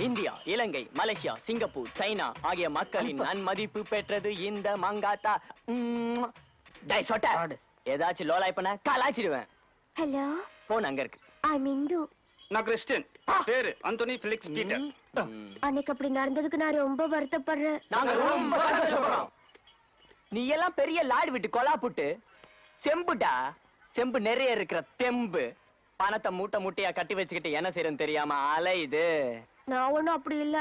India Ilangai Malaysia Singapore China ஆகிய மக்களின் நன்மதிப்பு பெற்றது இந்த மங்காத்தா. உம். டேய் சொட்ட. ஏதாச்சும் லோலாய் பண்ண கலாச்சிடுவேன் ஹலோ? போன் அங்க இருக்கு. ஐ இந்து நான் கிறிஸ்டின். பேரு அந்தோனி பிலிக்ஸ் பீட்டர். அன்னைக்கு அப்படி நடந்ததுக்கு நான் ரொம்ப வருத்தப்படுறேன். நாங்க ரொம்ப சந்தோஷப்படுறோம். நீ எல்லாம் பெரிய லாடு விட்டு கொலா புட்டு. செம்புடா. செம்பு நிறைய இருக்கிற தெம்பு. பணத்தை மூட்டை மூட்டையா கட்டி வச்சுக்கிட்டு என்ன செய்யறன்னு தெரியாம அலையுது. நான் ஒண்ணும் அப்படி இல்ல.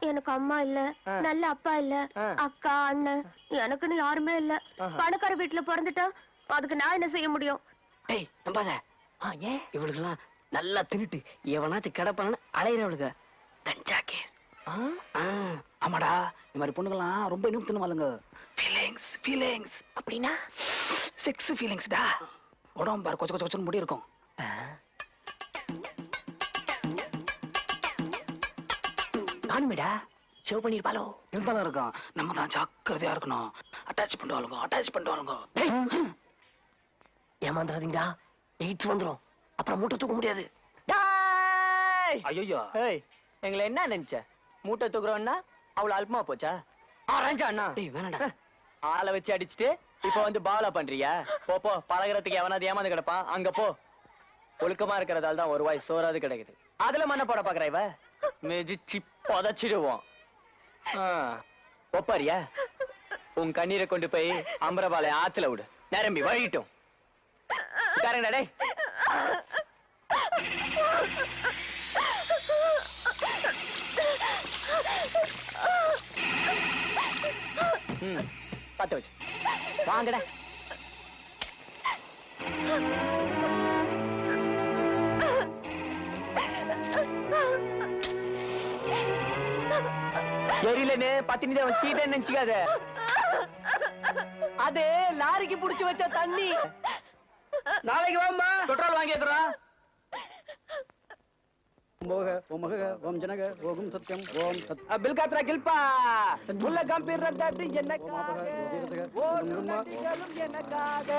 எனக்கு அம்மா இல்ல. நல்ல அப்பா இல்ல. அக்கா அண்ணன் எனக்குன்னு யாருமே இல்ல. பணக்கார வீட்டுல பிறந்துட்டா அதுக்கு நான் என்ன செய்ய முடியும்? டேய் நம்பாத ஆ, ஏன் இவளுக்கெல்லாம் நல்லா தின்னுட்டு எவனாச்சும் கிடப்பான்னு அலையிறவளுங்க கஞ்சா கேஸ். ஆ? ஆமாடா. இந்த மாதிரி பொண்ணுங்களாம் ரொம்ப இன்னும் தின்னுவாளுங்க. ஃபீலிங்ஸ் ஃபீலிங்ஸ் அப்படின்னா செக்ஸ் ஃபீலிங்ஸ்டா உடம்பு பாரு கொச்ச கொச்ச கொச்சன்னு முடி இருக்கும். நானுமேடா. ஷோ பண்ணிருப்பாளோ இருந்தாலும் இருக்கும்? நம்ம தான் ஜாக்கிரதையா இருக்கணும். அட்டாச் பண்ணுவாளுங்க அட்டாச் பண்ணுவாளுங்க ஏமாந்துடாதீங்கடா. எயிட்ஸ் வந்துரும். அப்புறம் மூட்டை தூக்க முடியாது. டாய்! ஐயோ ஏய் எங்களை என்ன நினைச்ச? மூட்டை தூக்குறோம்னா அவ்வளவு அல்பமா போச்சா? ஆரஞ்சா அண்ணா. டேய் வேணாடா ஆளை வச்சு அடிச்சுட்டு இப்ப வந்து பாலா பண்றியா? போ போ பழகுறதுக்கு எவனாவது ஏமாந்து கிடப்பான். அங்க போ. ஒழுக்கமா இருக்கிறதால தான் ஒரு வாய் சோறாது கிடைக்குது. அதுல மண்ணை போட பாக்குற இவ? மிதிச்சு புதைச்சிடுவோம். ஒப்பாரியா? உன் கண்ணீரை கொண்டு போய் அம்பரபாலை ஆத்துல விடு. நிரம்பி வழிட்டும் கரண்டடே டேய். பத்த வச்சு. வாங்கடா. எரியலன்னு பத்தினி அவன் சீட்டை நினைச்சுக்காத. அது லாரிக்கு புடிச்சு வச்ச தண்ணி. நாளைக்கு வாமா பெட்ரோல் வாங்கி ஓம் ஜனக ஓம் சத்யம் ஓம் சத் பில் காத்ரா கில்பா கம்பீர் ரத்தாது நதிகளும் எனக்காக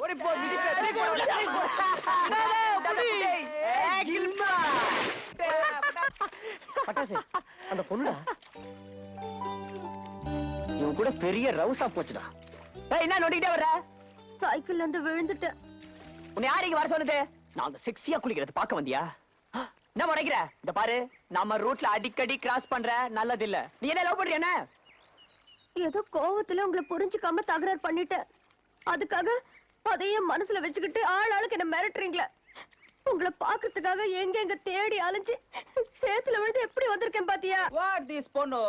ஓடி போ கில்பா பட்டாசு அந்த பொண்ணுடா இவன் கூட பெரிய ரவுசா போச்சுடா ஏய் என்ன நோண்டிக்கிட்டே வர்ற சைக்கிள்ல இருந்து விழுந்துட்டேன் உன்னை யார் இங்க வர சொன்னது? நாங்க செக்ஸியா குளிக்கிறது பார்க்க வந்தியா? என்ன முறைக்கிற இந்த பாரு நம்ம ரூட்ல அடிக்கடி கிராஸ் பண்ற நல்லது இல்ல நீ என்ன லவ் பண்றியா என்ன? ஏதோ கோவத்துல உங்களை புரிஞ்சுக்காம தகராறு பண்ணிட்டேன் அதுக்காக அதையே மனசுல வச்சுக்கிட்டு ஆள் ஆளுக்கு என்ன மிரட்டுறீங்களே. உங்களை பாக்குறதுக்காக எங்க எங்க தேடி அலைஞ்சு சேத்துல விழுந்து எப்படி வந்திருக்கேன் பாத்தியா? What this பொண்ணு?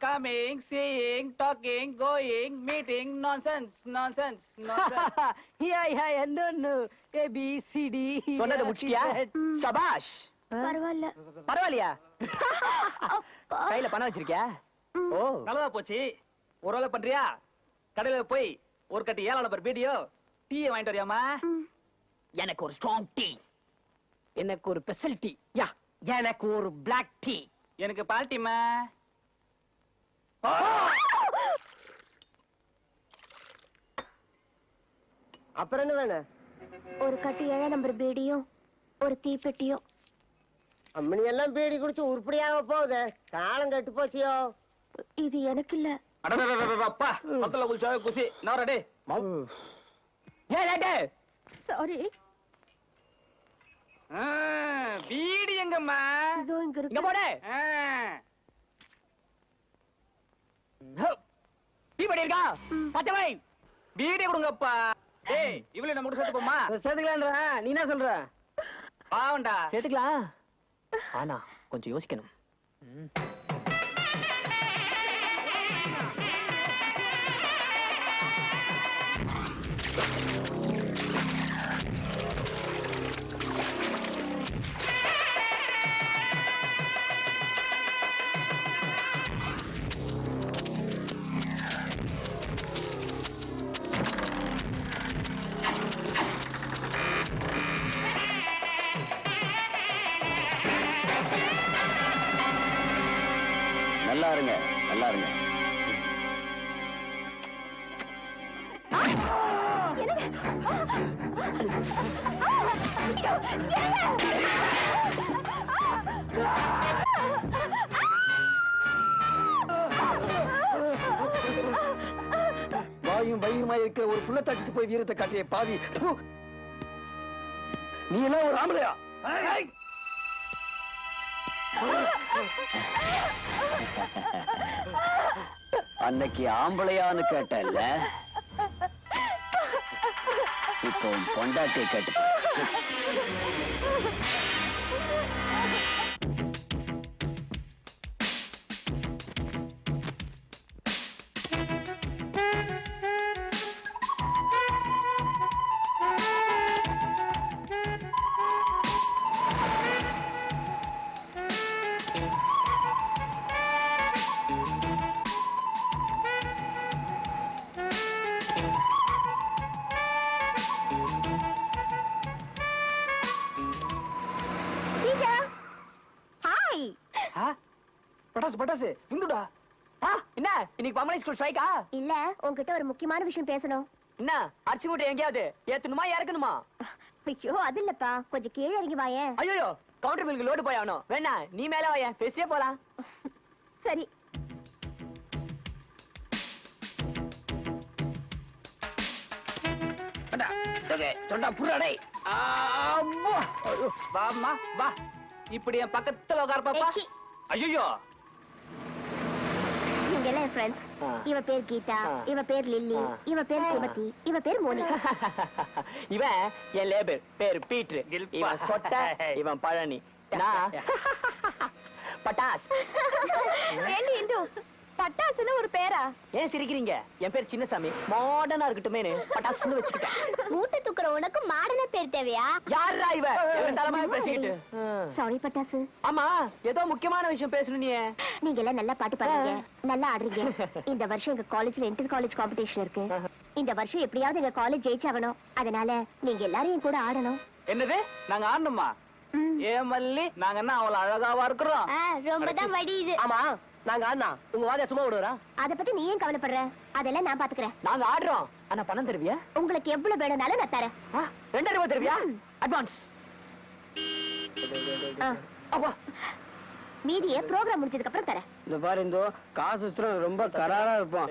Coming seeing talking going meeting nonsense nonsense nonsense. யா யா என்ன ஏ பி சி டி சொன்னதை முடிச்சிட்டியா? சபாஷ்! பரவாயில்ல. பரவாயில்லையா? கையில பணம் வச்சிருக்கியா? ஓ. நல்லதா போச்சு. ஒரு வேலை பண்றியா? கடையில போய் ஒரு கட்டி ஏழாம் நம்பர் வீடியோ டீயை வாங்கிட்டு வரியாமா எனக்கு ஒரு ஸ்ட்ராங் டீ எனக்கு ஒரு ஸ்பெஷல் டீ யா எனக்கு ஒரு பிளாக் டீ எனக்கு பால்ட்டிமா அப்புறம் என்ன வேணும்? ஒரு கட்டி ஏழை நம்பர் பீடியும் ஒரு தீப்பெட்டியும். அம்மனி எல்லாம் பீடி குடிச்சு உருப்படியாக போகுது. காலம் கெட்டு போச்சியோ? இது எனக்கு இல்ல அப்பா மொத்தல குளிச்சாவே குசி. நான் ரெடி ஏ சாரி வீடு எங்கம்மா? இதோ இங்க போடு. டீ படி இருக்கா? பச்சை வை வீடு கொடுங்கப்பா. டேய் இவ்வளவு நம்ம சேர்த்து போமா சேர்த்துக்கலான்ற நீ என்ன சொல்ற? பாவண்டா சேர்த்துக்கலாம். ஆனா கொஞ்சம் யோசிக்கணும். நல்லா இருங்க நல்லா இருங்க என்னங்க வாயும் வயிறுமா இருக்கிற ஒரு புள்ள தச்சிட்டு போய் வீரத்தை காட்டிய பாவி. நீ எல்லாம் ஒரு ஆம்பளையா! அன்னைக்கு ஆம்பளையான்னு கேட்டல்ல இப்போ பொண்டாட்டி பொண்டாட்டியை கேட்டு பட்டாசு இந்துடா என்ன? இன்னைக்கு பம்பளை ஸ்கூல் ஸ்ட்ரைக்கா இல்ல உன்கிட்ட ஒரு முக்கியமான விஷயம் பேசணும். என்ன? அரிசி மூட்டை எங்கேயாவது? ஏத்தணுமா இறக்கணுமா? ஐயோ அது இல்லப்பா. கொஞ்சம் கீழே இறங்கி வாயேன் ஐயோ கவுண்டர் பில்லுக்கு லோடு போய் ஆகணும். வேணா நீ மேல வாயேன் பேசியே போலாம். சரி. தொண்டா புறாடே வாம்மா வா. இப்படி என் பக்கத்துல உட்கார பாப்பா. ஐயோ இவங்க எல்லாம் என் ஃப்ரெண்ட்ஸ். இவ பேர் கீதா. இவ பேர் லில்லி. இவ பேர் சுமதி இவ பேர் மோனிகா இவன் என் லேபர் பேர் பீட்ரு. இவன் சொட்ட இவன் பழனி நான் பட்டாஸ் ஏண்டி இந்து பேரா ஏன் சிரிக்கிறீங்க? என் பேர் சின்னசாமி. மாடர்னா இருக்கட்டுமேனு. பட்டாசுன்னு வச்சுக்கிட்டேன். மூட்டை தூக்குற உனக்கு மாடன பேர் தேவையா? யாரா இவ? என் தலைமையா பேசிக்கிட்டு. சாரி பட்டாசு. ஆமா ஏதோ முக்கியமான விஷயம் பேசணும் நீ நீங்க எல்லாம் நல்லா பாட்டு பாடுறீங்க. நல்லா ஆடுறீங்க. இந்த வருஷம் எங்க காலேஜ்ல இன்டர் காலேஜ் காம்படிஷன் இருக்கு. இந்த வருஷம் எப்படியாவது எங்க காலேஜ் ஜெயிச்சாகணும். அதனால நீங்க எல்லாரும் என் கூட ஆடணும். என்னது? நாங்க ஆடணுமா? ஏ மல்லி நாங்க என்ன அவ்வளவு அழகாவா இருக்கிறோம்? ரொம்ப தான் வடியுது. ஆமா. நாங்க ஆனா உங்க வாதிய சும்மா விடுறா அத பத்தி நீ ஏன் கவலைப்படுற? அதெல்லாம் நான் பாத்துக்கிறேன். நாங்க ஆடுறோம். ஆனா பணம் தருவியா? உங்களுக்கு எவ்வளவு வேணும்னாலும் நான் தரேன். ரெண்டாயிரம் ரூபாய் தருவியா? அட்வான்ஸ் மீதியை ப்ரோக்ராம் முடிஞ்சதுக்கு அப்புறம் தரேன். இந்த பாரு இந்தோ காசு ரொம்ப கராரா இருப்போம்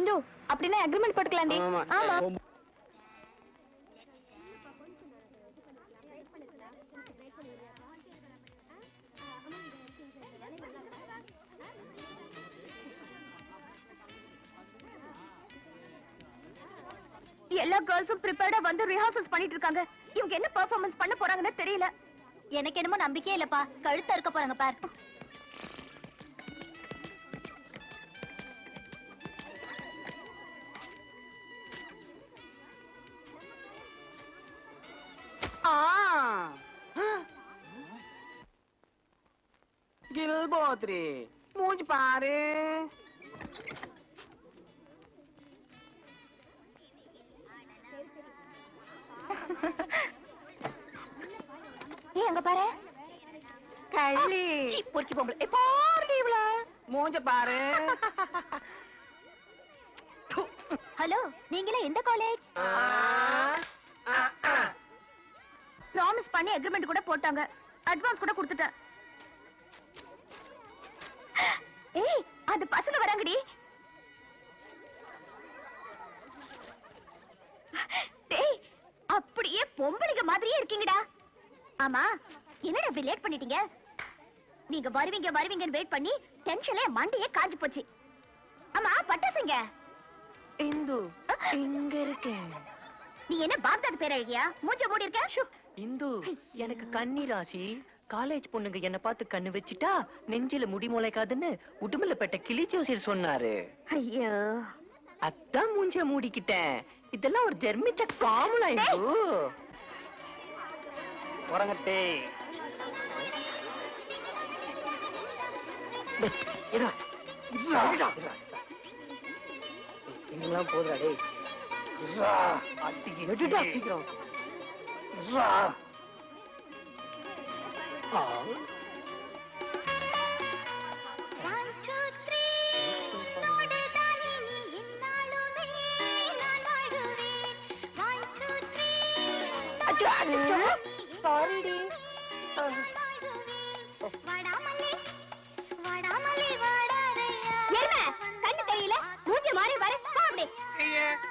இந்து அப்படின்னா அக்ரிமெண்ட் போட்டுக்கலாம்டி. ஆமா. எல்லா கேர்ள்ஸும் ப்ரிப்பேர்டா வந்து ரிஹர்சல்ஸ் பண்ணிட்டு இருக்காங்க. இவங்க என்ன பெர்ஃபார்மன்ஸ் பண்ண போறாங்கன்னு தெரியல. எனக்கு என்னமோ நம்பிக்கையே இல்லப்பா. கழுத்தா இருக்க போறாங்க பார். கில்போத்ரி மூஞ்சி பாரு. அங்க பாரு. கள்ளி. சீ, பொறுக்கி பொம்பளை. ஏய், பாருடி இவள மூஞ்ச பாரு. ஹலோ நீங்களே எந்த காலேஜ் ப்ராமிஸ் பண்ணி அக்ரிமெண்ட் கூட போட்டாங்க. அட்வான்ஸ் கூட கொடுத்துட்டேன். ஏய் அந்த பசங்க வராங்கடி. ஆமா என்னடா இப்படி லேட் பண்ணிட்டீங்க? நீங்க வருவீங்க வருவீங்கன்னு வெயிட் பண்ணி டென்ஷன்ல மண்டையே காஞ்சு போச்சு. ஆமா பட்டாசுங்க. இந்து இங்க இருக்கேன் நீ என்ன பாக்தாத் பேர் அழகியா மூஞ்ச மூடி இருக்க. இந்து எனக்கு கன்னி ராசி காலேஜ் பொண்ணுங்க என்ன பார்த்து கண்ணு வச்சிட்டா நெஞ்சில முடி முளைக்காதுன்னு உடுமலை பெட்ட கிளி ஜோசியர் சொன்னாரு. ஐயோ. அதான் மூஞ்ச மூடிக்கிட்டேன். இதெல்லாம் ஒரு ஜெர்மிச்ச காமலா இந்து. உறங்கட்டே. இதா, இதா, இதா, இதா. இதெல்லாம் போதுடா டேய். எடுடா சீக்கிரம். ஆ. சாரிடி கண்ணு தெரியல? மூஞ்சி மாறி வர. அப்படி.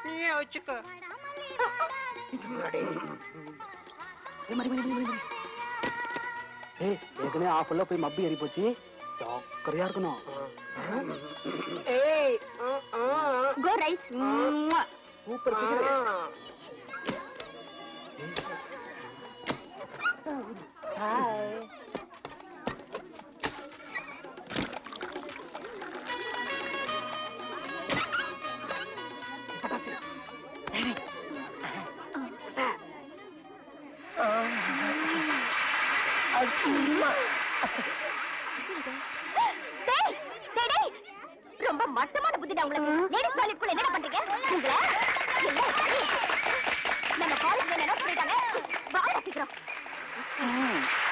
நீயே வச்சுக்கோ. ஏய் ஏற்கனவே ஆஃப் எல்லாம் போய் மப்பி ஏறி போச்சு. ஜாக்கிரதையா இருக்கணும். ஏய் கோ ரைட் சூப்பர் ஹாய் ரொம்ப மட்டமான புத்திடா உங்களுக்கு லேடிஸ் காலேஜ் ஸ்கூல்ல என்ன பண்றீங்க நம்ம காலேஜ் என்ன போயிட்டாங்க Mm.